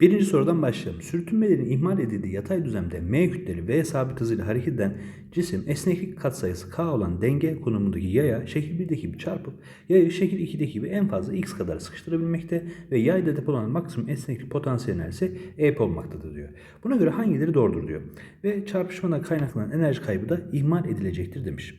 Birinci sorudan başlayalım. Sürtünmelerin ihmal edildiği yatay düzlemde m kütleli v sabit hızıyla hareket eden cisim esneklik katsayısı k olan denge konumundaki yaya şekil 1'deki gibi çarpıp yayı şekil 2'deki gibi en fazla x kadar sıkıştırabilmekte ve yayda depolanan maksimum esneklik potansiyel enerjisi EP olmaktadır diyor. Buna göre hangileri doğrudur diyor. Ve çarpışmadan kaynaklanan enerji kaybı da ihmal edilecektir demiş.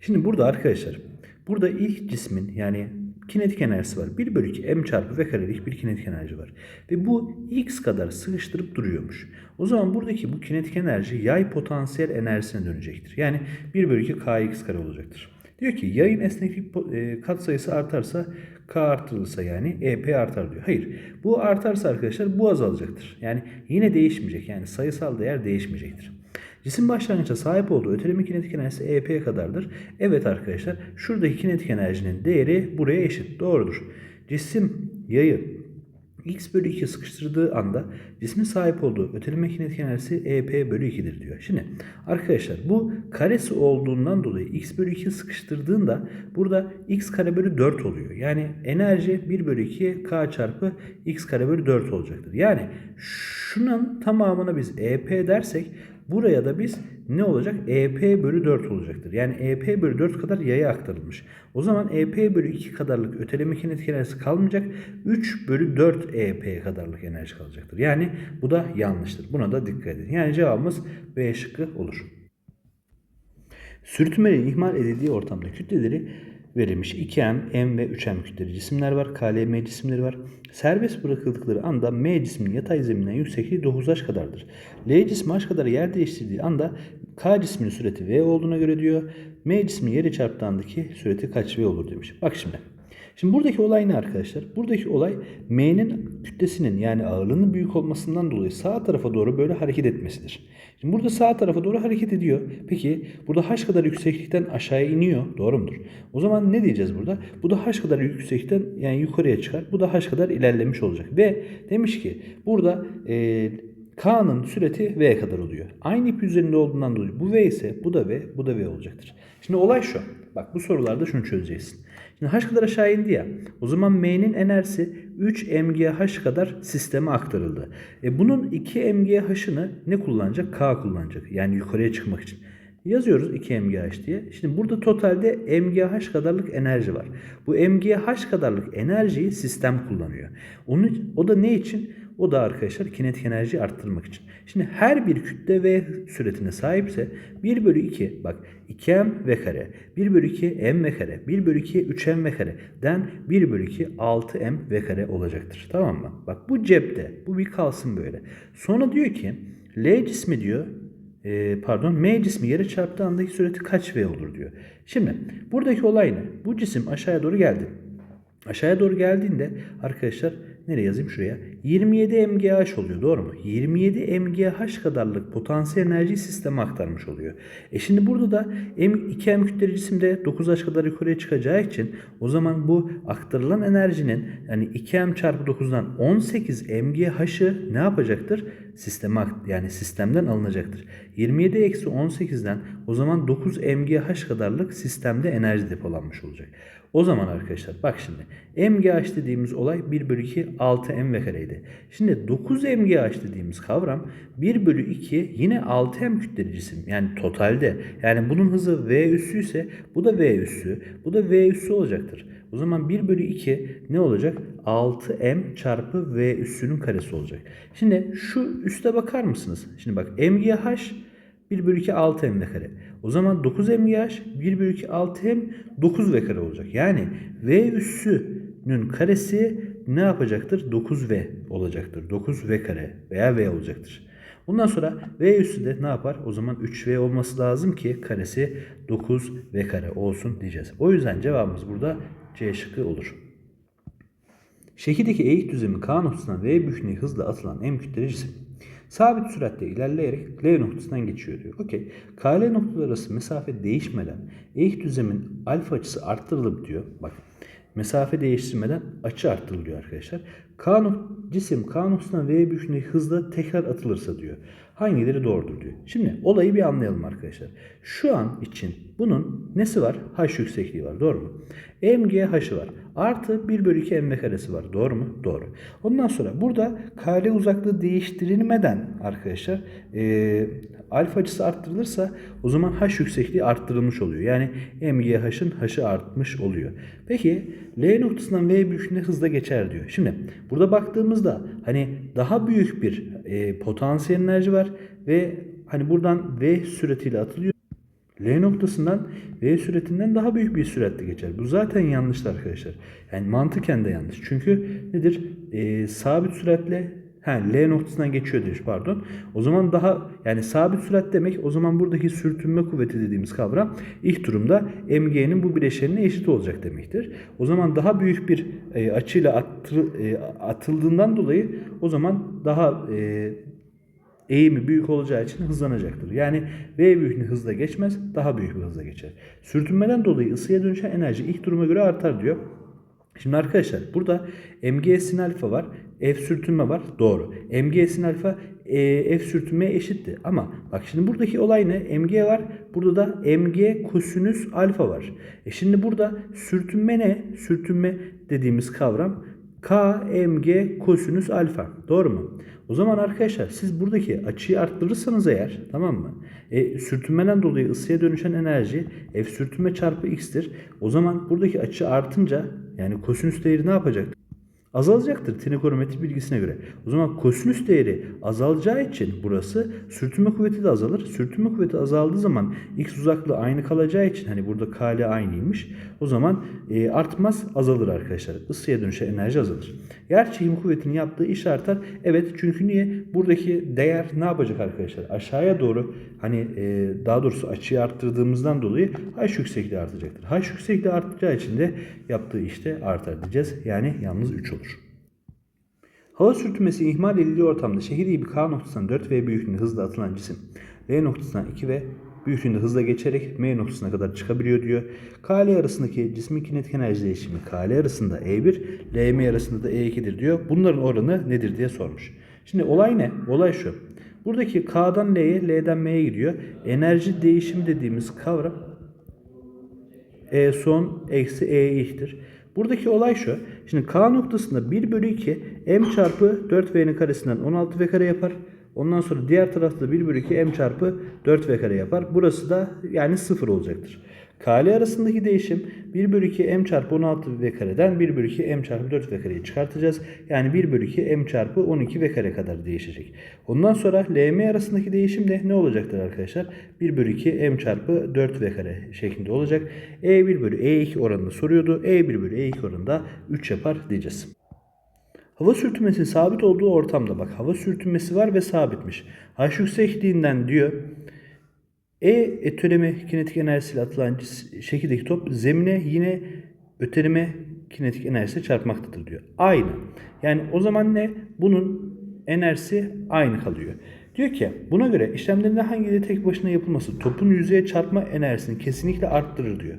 Şimdi burada arkadaşlar burada ilk cismin yani kinetik enerjisi var. 1 bölü 2 m çarpı v karelik bir kinetik enerji var. Ve bu x kadar sıkıştırıp duruyormuş. O zaman buradaki bu kinetik enerji yay potansiyel enerjisine dönecektir. Yani 1 bölü 2 kx kare olacaktır. Diyor ki yayın esneklik e, katsayısı artarsa K artırılırsa yani EP artar diyor. Hayır. Bu artarsa arkadaşlar bu azalacaktır. Yani yine değişmeyecek. Yani sayısal değer değişmeyecektir. Cisim başlangıçta sahip olduğu öteleme kinetik enerjisi EP'ye kadardır. Evet arkadaşlar şuradaki kinetik enerjinin değeri buraya eşit. Doğrudur. Cisim yayı x bölü 2 sıkıştırdığı anda cismin sahip olduğu öteleme kinetik enerjisi EP bölü 2'dir diyor. Şimdi arkadaşlar bu karesi olduğundan dolayı x bölü 2 sıkıştırdığında burada x kare bölü 4 oluyor. Yani enerji 1 bölü 2 k çarpı x kare bölü 4 olacaktır. Yani şunun tamamına biz EP dersek Buraya da biz ne olacak? EP bölü 4 olacaktır. Yani EP bölü 4 kadar yaya aktarılmış. O zaman EP bölü 2 kadarlık öteleme kinetik enerjisi kalmayacak. 3 bölü 4 EP kadarlık enerji kalacaktır. Yani bu da yanlıştır. Buna da dikkat edin. Yani cevabımız B şıkkı olur. Sürtünmelerin ihmal edildiği ortamda kütleleri verilmiş 2M, M ve 3M kütleli cisimler var. KLM cisimleri var. Serbest bırakıldıkları anda M cisminin yatay zeminden yüksekliği 9H kadardır. L cismi H kadar yer değiştirdiği anda K cisminin süreti V olduğuna göre diyor. M cismi yere çarptığı andaki süreti kaç V olur demiş. Bak şimdi. Şimdi buradaki olay ne arkadaşlar? Buradaki olay M'nin kütlesinin yani ağırlığının büyük olmasından dolayı sağ tarafa doğru böyle hareket etmesidir. Şimdi burada sağ tarafa doğru hareket ediyor. Peki burada h kadar yükseklikten aşağıya iniyor. Doğru mudur? O zaman ne diyeceğiz burada? Bu da h kadar yükseklikten yani yukarıya çıkar. Bu da h kadar ilerlemiş olacak. Ve demiş ki burada e, K'nın süreti V kadar oluyor. Aynı ip üzerinde olduğundan dolayı bu V ise bu da V, bu da V olacaktır. Şimdi olay şu. Bak bu sorularda şunu çözeceksin. Şimdi H kadar aşağı indi ya. O zaman M'nin enerjisi 3 mgh kadar sisteme aktarıldı. E bunun 2 mgh'ını ne kullanacak? K kullanacak. Yani yukarıya çıkmak için. Yazıyoruz 2 mgh diye. Şimdi burada totalde mgh kadarlık enerji var. Bu mgh kadarlık enerjiyi sistem kullanıyor. Onu, o da ne için? O da arkadaşlar kinetik enerjiyi arttırmak için. Şimdi her bir kütle V süretine sahipse 1 bölü 2 bak 2m v kare 1 bölü 2 m v kare 1 bölü 2 3m v kare den 1 bölü 2 6m v kare olacaktır. Tamam mı? Bak bu cepte. Bu bir kalsın böyle. Sonra diyor ki L cismi diyor e, pardon M cismi yere çarptığı andaki süreti kaç V olur diyor. Şimdi buradaki olay ne? Bu cisim aşağıya doğru geldi. Aşağıya doğru geldiğinde arkadaşlar nereye yazayım şuraya? 27 mgh oluyor doğru mu? 27 mgh kadarlık potansiyel enerji sisteme aktarmış oluyor. E şimdi burada da M, 2m kütleli cisimde 9h kadar yukarıya çıkacağı için o zaman bu aktarılan enerjinin yani 2m çarpı 9'dan 18 mgh'ı ne yapacaktır? Sisteme yani sistemden alınacaktır. 27 eksi 18'den o zaman 9 mgh kadarlık sistemde enerji depolanmış olacak. O zaman arkadaşlar bak şimdi mgh dediğimiz olay 1 bölü 2 6 m kareydi. Şimdi 9 mgh dediğimiz kavram 1 bölü 2 yine 6 m kütleli cisim. Yani totalde. Yani bunun hızı v üssü ise bu da v üssü. Bu da v üssü olacaktır. O zaman 1 bölü 2 ne olacak? 6m çarpı v üssünün karesi olacak. Şimdi şu üste bakar mısınız? Şimdi bak mgh 1 bölü 2 6m kare. O zaman 9 mgh 1 bölü 2 6m 9 v kare olacak. Yani v üssünün karesi ne yapacaktır? 9v olacaktır. 9v kare veya v olacaktır. Ondan sonra v üssü de ne yapar? O zaman 3v olması lazım ki karesi 9v kare olsun diyeceğiz. O yüzden cevabımız burada C şıkkı olur. Şekildeki eğik düzlemi K noktasından V büyüklüğüne hızla atılan M kütleli cisim. Sabit süratle ilerleyerek L noktasından geçiyor diyor. Okey. KL noktaları arası mesafe değişmeden eğik düzlemin alfa açısı arttırılıp diyor. Bak mesafe değiştirmeden açı arttırılıyor arkadaşlar. K nok cisim K noktasından V büyüklüğüne hızla tekrar atılırsa diyor. Hangileri doğrudur diyor. Şimdi olayı bir anlayalım arkadaşlar. Şu an için Bunun nesi var? H yüksekliği var. Doğru mu? mg h'ı var. Artı 1 bölü 2 mv karesi var. Doğru mu? Doğru. Ondan sonra burada kale uzaklığı değiştirilmeden arkadaşlar e, alfa açısı arttırılırsa o zaman h yüksekliği arttırılmış oluyor. Yani mg h'ın h'ı artmış oluyor. Peki L noktasından V büyüklüğüne hızla geçer diyor. Şimdi burada baktığımızda hani daha büyük bir e, potansiyel enerji var ve hani buradan V süratiyle atılıyor. L noktasından V süratinden daha büyük bir süratle geçer. Bu zaten yanlıştı arkadaşlar. Yani mantıken de yanlış. Çünkü nedir? Ee, sabit süratle ha, L noktasından geçiyor demiş pardon. O zaman daha yani sabit sürat demek o zaman buradaki sürtünme kuvveti dediğimiz kavram ilk durumda mg'nin bu bileşenine eşit olacak demektir. O zaman daha büyük bir e, açıyla attır, e, atıldığından dolayı o zaman daha e, eğimi büyük olacağı için hızlanacaktır. Yani V büyüklüğü hızla geçmez, daha büyük bir hızla geçer. Sürtünmeden dolayı ısıya dönüşen enerji ilk duruma göre artar diyor. Şimdi arkadaşlar burada mg sin alfa var, F sürtünme var. Doğru. mg sin alfa e, F sürtünmeye eşitti. Ama bak şimdi buradaki olay ne? mg var. Burada da mg kosinüs alfa var. E şimdi burada sürtünme ne? Sürtünme dediğimiz kavram kmg kosinüs alfa. Doğru mu? O zaman arkadaşlar siz buradaki açıyı arttırırsanız eğer tamam mı? E, sürtünmeden dolayı ısıya dönüşen enerji F sürtünme çarpı x'tir. O zaman buradaki açı artınca yani kosinüs değeri ne yapacak? Azalacaktır trigonometri bilgisine göre. O zaman kosinüs değeri azalacağı için burası sürtünme kuvveti de azalır. Sürtünme kuvveti azaldığı zaman x uzaklığı aynı kalacağı için hani burada kl aynıymış. O zaman e, artmaz azalır arkadaşlar. Isıya dönüşen enerji azalır. Yer çekim kuvvetinin yaptığı iş artar. Evet çünkü niye? Buradaki değer ne yapacak arkadaşlar? Aşağıya doğru hani e, daha doğrusu açıyı arttırdığımızdan dolayı h yüksekliği artacaktır. h yüksekliği artacağı için de yaptığı işte artar diyeceğiz. Yani yalnız 3 olur. Hava sürtünmesi ihmal edildiği ortamda şehir gibi K noktasından 4V büyüklüğünde hızla atılan cisim V noktasından 2V büyüklüğünde hızla geçerek M noktasına kadar çıkabiliyor diyor. KL arasındaki cismin kinetik enerji değişimi KL arasında E1, LM arasında da E2'dir diyor. Bunların oranı nedir diye sormuş. Şimdi olay ne? Olay şu. Buradaki K'dan L'ye, L'den M'ye gidiyor. Enerji değişimi dediğimiz kavram E son eksi E ilktir. Buradaki olay şu. Şimdi K noktasında 1 bölü 2 M çarpı 4V'nin karesinden 16V kare yapar. Ondan sonra diğer tarafta 1 bölü 2 M çarpı 4V kare yapar. Burası da yani 0 olacaktır. KL arasındaki değişim 1 bölü 2 m çarpı 16 v kareden 1 bölü 2 m çarpı 4 v kareyi çıkartacağız. Yani 1 bölü 2 m çarpı 12 v kare kadar değişecek. Ondan sonra LM arasındaki değişim de ne olacaktır arkadaşlar? 1 bölü 2 m çarpı 4 v kare şeklinde olacak. E1 bölü E2 oranını soruyordu. E1 bölü E2 oranında 3 yapar diyeceğiz. Hava sürtünmesinin sabit olduğu ortamda bak hava sürtünmesi var ve sabitmiş. H yüksekliğinden diyor e öteleme kinetik enerjisiyle atılan şekildeki top zemine yine öteleme kinetik enerjisiyle çarpmaktadır diyor. Aynı. Yani o zaman ne? Bunun enerjisi aynı kalıyor. Diyor ki buna göre işlemlerin hangi tek başına yapılması topun yüzeye çarpma enerjisini kesinlikle arttırır diyor.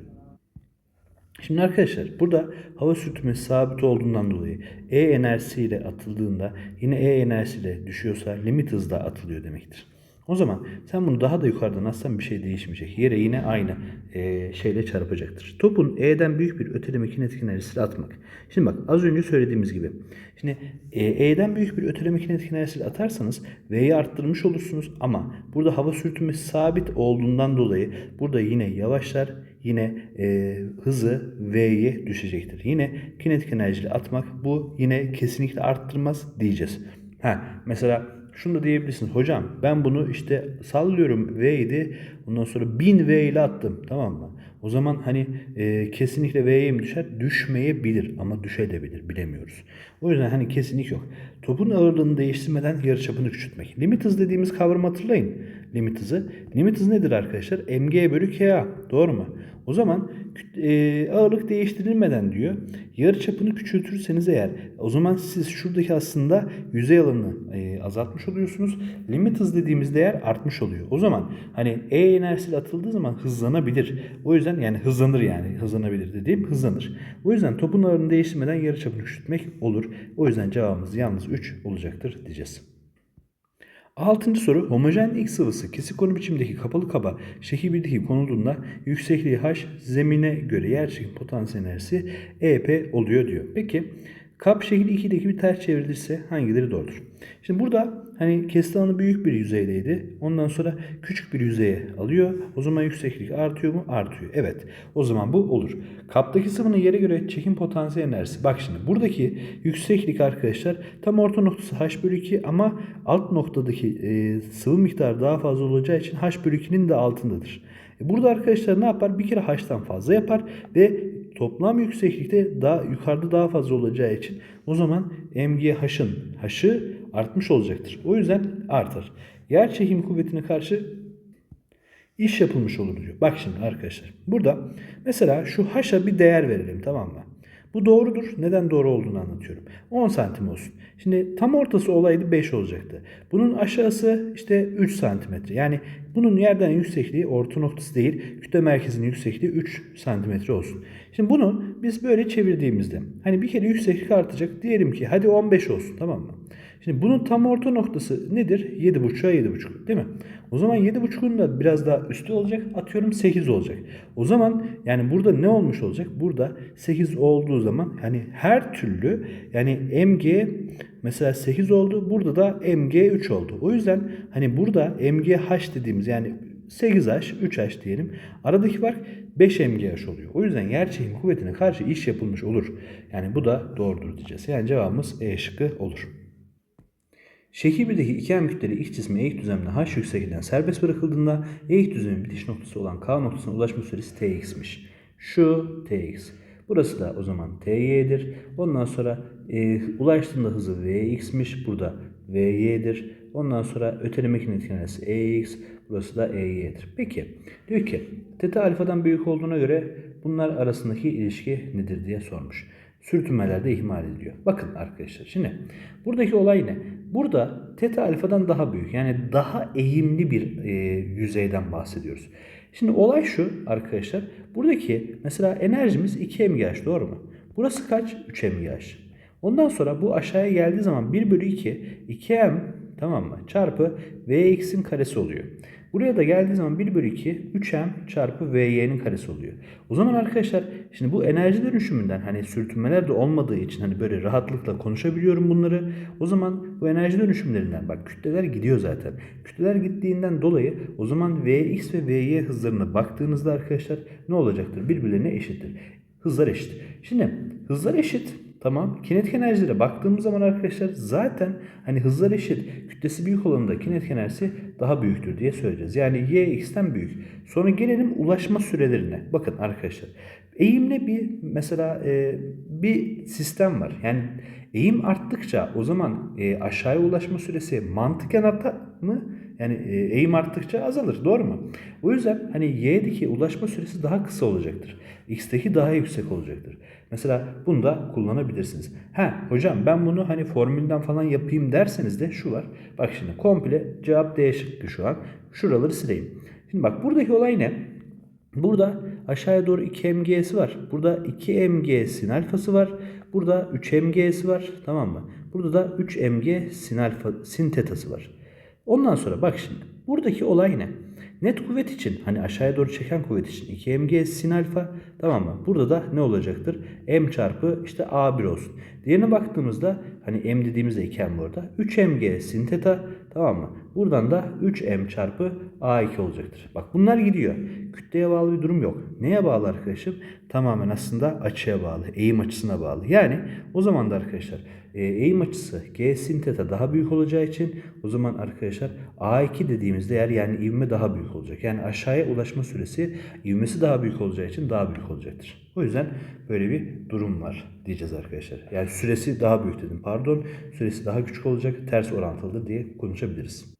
Şimdi arkadaşlar burada hava sürtünmesi sabit olduğundan dolayı E enerjisiyle atıldığında yine E enerjisiyle düşüyorsa limit hızda atılıyor demektir. O zaman sen bunu daha da yukarıdan atsan bir şey değişmeyecek. Yere yine aynı e, şeyle çarpacaktır. Topun E'den büyük bir öteleme kinetik enerjisiyle atmak. Şimdi bak az önce söylediğimiz gibi. Şimdi e, E'den büyük bir öteleme kinetik enerjisiyle atarsanız V'yi arttırmış olursunuz ama burada hava sürtünmesi sabit olduğundan dolayı burada yine yavaşlar yine e, hızı V'ye düşecektir. Yine kinetik enerjiyle atmak bu yine kesinlikle arttırmaz diyeceğiz. Ha mesela şunu da diyebilirsiniz. Hocam ben bunu işte sallıyorum V'ydi. Ondan sonra 1000 V ile attım. Tamam mı? O zaman hani e, kesinlikle V'ye mi düşer? Düşmeyebilir ama düşebilir. Bilemiyoruz. O yüzden hani kesinlik yok. Topun ağırlığını değiştirmeden yarıçapını küçültmek. Limit hız dediğimiz kavramı hatırlayın. Limit hızı. Limit hızı nedir arkadaşlar? mg bölü ka. Doğru mu? O zaman e, ağırlık değiştirilmeden diyor. Yarı çapını küçültürseniz eğer o zaman siz şuradaki aslında yüzey alanını e, azaltmış oluyorsunuz. Limit hız dediğimiz değer artmış oluyor. O zaman hani E enerjisiyle atıldığı zaman hızlanabilir. O yüzden yani hızlanır yani hızlanabilir dediğim hızlanır. O yüzden topun ağırlığını değiştirmeden yarı çapını küçültmek olur. O yüzden cevabımız yalnız 3 olacaktır diyeceğiz. Altıncı soru homojen X sıvısı kesik konu biçimdeki kapalı kaba şekil 1'deki konulduğunda yüksekliği H zemine göre yerçekim potansiyel enerjisi EP oluyor diyor. Peki kap şekil 2'deki bir ters çevrilirse hangileri doğrudur? Şimdi burada hani kesit alanı büyük bir yüzeydeydi. Ondan sonra küçük bir yüzeye alıyor. O zaman yükseklik artıyor mu? Artıyor. Evet. O zaman bu olur. Kaptaki sıvının yere göre çekim potansiyel enerjisi. Bak şimdi buradaki yükseklik arkadaşlar tam orta noktası h bölü 2 ama alt noktadaki e, sıvı miktarı daha fazla olacağı için h bölü 2'nin de altındadır. E, Burada arkadaşlar ne yapar? Bir kere h'tan fazla yapar ve toplam yükseklikte daha yukarıda daha fazla olacağı için o zaman MGH'ın h'ı artmış olacaktır. O yüzden artar. Yer çekim kuvvetine karşı iş yapılmış olur diyor. Bak şimdi arkadaşlar. Burada mesela şu haşa bir değer verelim tamam mı? Bu doğrudur. Neden doğru olduğunu anlatıyorum. 10 santim olsun. Şimdi tam ortası olaydı 5 olacaktı. Bunun aşağısı işte 3 santimetre. Yani bunun yerden yüksekliği orta noktası değil. Kütle merkezinin yüksekliği 3 santimetre olsun. Şimdi bunu biz böyle çevirdiğimizde hani bir kere yükseklik artacak. Diyelim ki hadi 15 olsun tamam mı? Şimdi bunun tam orta noktası nedir? 7.5'a 7.5 değil mi? O zaman 7.5'un da biraz daha üstü olacak. Atıyorum 8 olacak. O zaman yani burada ne olmuş olacak? Burada 8 olduğu zaman hani her türlü yani MG mesela 8 oldu. Burada da MG 3 oldu. O yüzden hani burada MGH dediğimiz yani 8H, 3H diyelim. Aradaki fark 5 MGH oluyor. O yüzden yer çekim kuvvetine karşı iş yapılmış olur. Yani bu da doğrudur diyeceğiz. Yani cevabımız E şıkkı olur. Şekil 1'deki iken kütleli X cismi eğik düzlemde H yüksekliğinden serbest bırakıldığında eğik düzlemin bitiş noktası olan K noktasına ulaşma süresi Tx'miş. Şu Tx. Burası da o zaman Ty'dir. Ondan sonra e, ulaştığında hızı Vx'miş. Burada Vy'dir. Ondan sonra öteleme kinetik enerjisi Ex. Burası da Ey'dir. Peki. Diyor ki teta alfadan büyük olduğuna göre bunlar arasındaki ilişki nedir diye sormuş sürtünmelerde ihmal ediliyor. Bakın arkadaşlar şimdi buradaki olay ne? Burada teta alfadan daha büyük yani daha eğimli bir e, yüzeyden bahsediyoruz. Şimdi olay şu arkadaşlar. Buradaki mesela enerjimiz 2 mgh doğru mu? Burası kaç? 3 mgh. Ondan sonra bu aşağıya geldiği zaman 1 bölü 2 2m tamam mı? Çarpı vx'in karesi oluyor. Buraya da geldiği zaman 1 bölü 2 3m çarpı vy'nin karesi oluyor. O zaman arkadaşlar şimdi bu enerji dönüşümünden hani sürtünmeler de olmadığı için hani böyle rahatlıkla konuşabiliyorum bunları. O zaman bu enerji dönüşümlerinden bak kütleler gidiyor zaten. Kütleler gittiğinden dolayı o zaman vx ve vy hızlarına baktığınızda arkadaşlar ne olacaktır? Birbirlerine eşittir. Hızlar eşit. Şimdi hızlar eşit. Tamam. Kinetik enerjilere baktığımız zaman arkadaşlar zaten hani hızlar eşit. Kütlesi büyük olanında kinetik enerjisi daha büyüktür diye söyleyeceğiz. Yani y x'ten büyük. Sonra gelelim ulaşma sürelerine. Bakın arkadaşlar. Eğimli bir mesela e, bir sistem var. Yani eğim arttıkça o zaman e, aşağıya ulaşma süresi mantıken artar mı? Yani e, eğim arttıkça azalır. Doğru mu? O yüzden hani y'deki ulaşma süresi daha kısa olacaktır. x'teki daha yüksek olacaktır. Mesela bunu da kullanabilirsiniz. Ha hocam ben bunu hani formülden falan yapayım derseniz de şu var. Bak şimdi komple cevap D şıkkı şu an. Şuraları sileyim. Şimdi bak buradaki olay ne? Burada aşağıya doğru 2 mg'si var. Burada 2 mg sin alfası var. Burada 3 mg'si var. Tamam mı? Burada da 3 mg sin alfa sin tetası var. Ondan sonra bak şimdi. Buradaki olay ne? Net kuvvet için hani aşağıya doğru çeken kuvvet için 2 mg sin alfa tamam mı? Burada da ne olacaktır? M çarpı işte A1 olsun. Diğerine baktığımızda hani M dediğimizde 2 M burada. 3 mg sin teta tamam mı? Buradan da 3 M çarpı A2 olacaktır. Bak bunlar gidiyor. Kütleye bağlı bir durum yok. Neye bağlı arkadaşım? Tamamen aslında açıya bağlı. Eğim açısına bağlı. Yani o zaman da arkadaşlar e, eğim açısı G sin teta daha büyük olacağı için o zaman arkadaşlar A2 dediğimiz değer yani ivme daha büyük olacak. Yani aşağıya ulaşma süresi ivmesi daha büyük olacağı için daha büyük olacaktır. O yüzden böyle bir durum var diyeceğiz arkadaşlar. Yani süresi daha büyük dedim pardon. Süresi daha küçük olacak ters orantılıdır diye konuşabiliriz.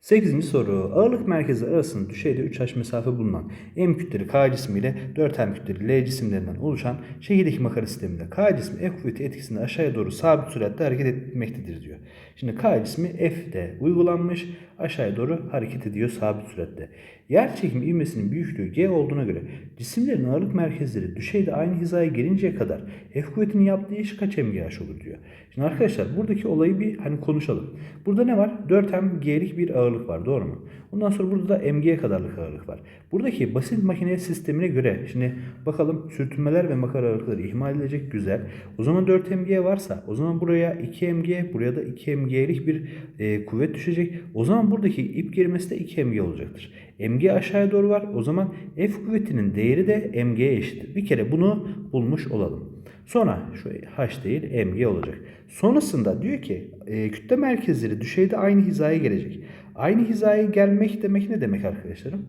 8. soru. Ağırlık merkezi arasında düşeyde 3h mesafe bulunan M kütleli K cismi ile 4m kütleli L cisimlerinden oluşan şekildeki makara sisteminde K cismi F kuvveti etkisinde aşağıya doğru sabit süratle hareket etmektedir diyor. Şimdi K cismi F'de uygulanmış aşağıya doğru hareket ediyor sabit süratle. Yer çekimi ivmesinin büyüklüğü G olduğuna göre cisimlerin ağırlık merkezleri düşeyde aynı hizaya gelinceye kadar F kuvvetinin yaptığı iş kaç mgh olur diyor. Şimdi arkadaşlar buradaki olayı bir hani konuşalım. Burada ne var? 4 mg'lik bir ağırlık var doğru mu? Ondan sonra burada da mg kadarlık ağırlık var. Buradaki basit makine sistemine göre şimdi bakalım sürtünmeler ve makara ağırlıkları ihmal edilecek güzel. O zaman 4 mg varsa o zaman buraya 2 mg buraya da 2 mg'lik bir e, kuvvet düşecek. O zaman buradaki ip gerilmesi de 2 mg olacaktır. mg aşağıya doğru var. O zaman F kuvvetinin değeri de mg'ye eşittir. Bir kere bunu bulmuş olalım. Sonra şu h değil mg olacak. Sonrasında diyor ki e, kütle merkezleri düşeyde aynı hizaya gelecek. Aynı hizaya gelmek demek ne demek arkadaşlarım?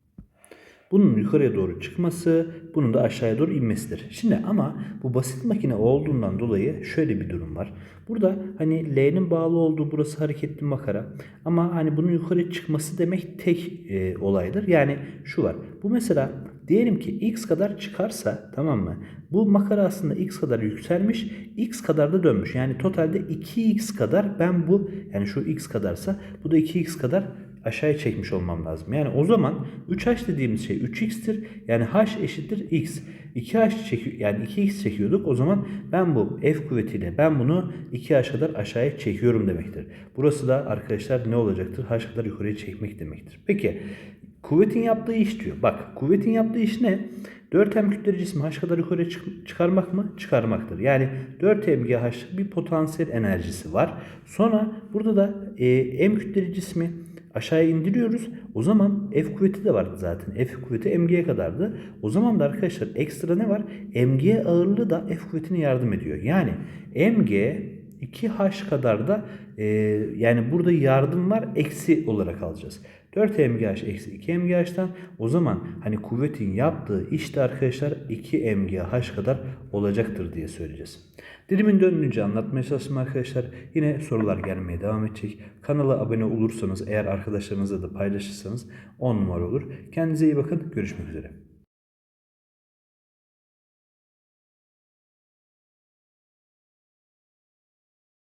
Bunun yukarıya doğru çıkması, bunun da aşağıya doğru inmesidir. Şimdi ama bu basit makine olduğundan dolayı şöyle bir durum var. Burada hani L'nin bağlı olduğu burası hareketli makara. Ama hani bunun yukarı çıkması demek tek e, olaydır. Yani şu var. Bu mesela diyelim ki x kadar çıkarsa tamam mı? Bu makara aslında x kadar yükselmiş, x kadar da dönmüş. Yani totalde 2x kadar ben bu yani şu x kadarsa bu da 2x kadar aşağıya çekmiş olmam lazım. Yani o zaman 3h dediğimiz şey 3x'tir. Yani h eşittir x. 2h çekiyor yani 2x çekiyorduk. O zaman ben bu F kuvvetiyle ben bunu 2h kadar aşağıya çekiyorum demektir. Burası da arkadaşlar ne olacaktır? h kadar yukarıya çekmek demektir. Peki kuvvetin yaptığı iş diyor. Bak kuvvetin yaptığı iş ne? 4m kütleli cismi h kadar yukarıya çık- çıkarmak mı? Çıkarmaktır. Yani 4 mgh bir potansiyel enerjisi var. Sonra burada da e, m kütleli cismi aşağıya indiriyoruz. O zaman F kuvveti de vardı zaten. F kuvveti mg'ye kadardı. O zaman da arkadaşlar ekstra ne var? mg ağırlığı da F kuvvetine yardım ediyor. Yani mg 2h kadar da e, yani burada yardım var eksi olarak alacağız. 4 mgh eksi 2 mgh'dan o zaman hani kuvvetin yaptığı işte arkadaşlar 2 mgh kadar olacaktır diye söyleyeceğiz. Dilimin döndüğünce anlatmaya çalıştım arkadaşlar. Yine sorular gelmeye devam edecek. Kanala abone olursanız eğer arkadaşlarınızla da paylaşırsanız 10 numara olur. Kendinize iyi bakın. Görüşmek üzere.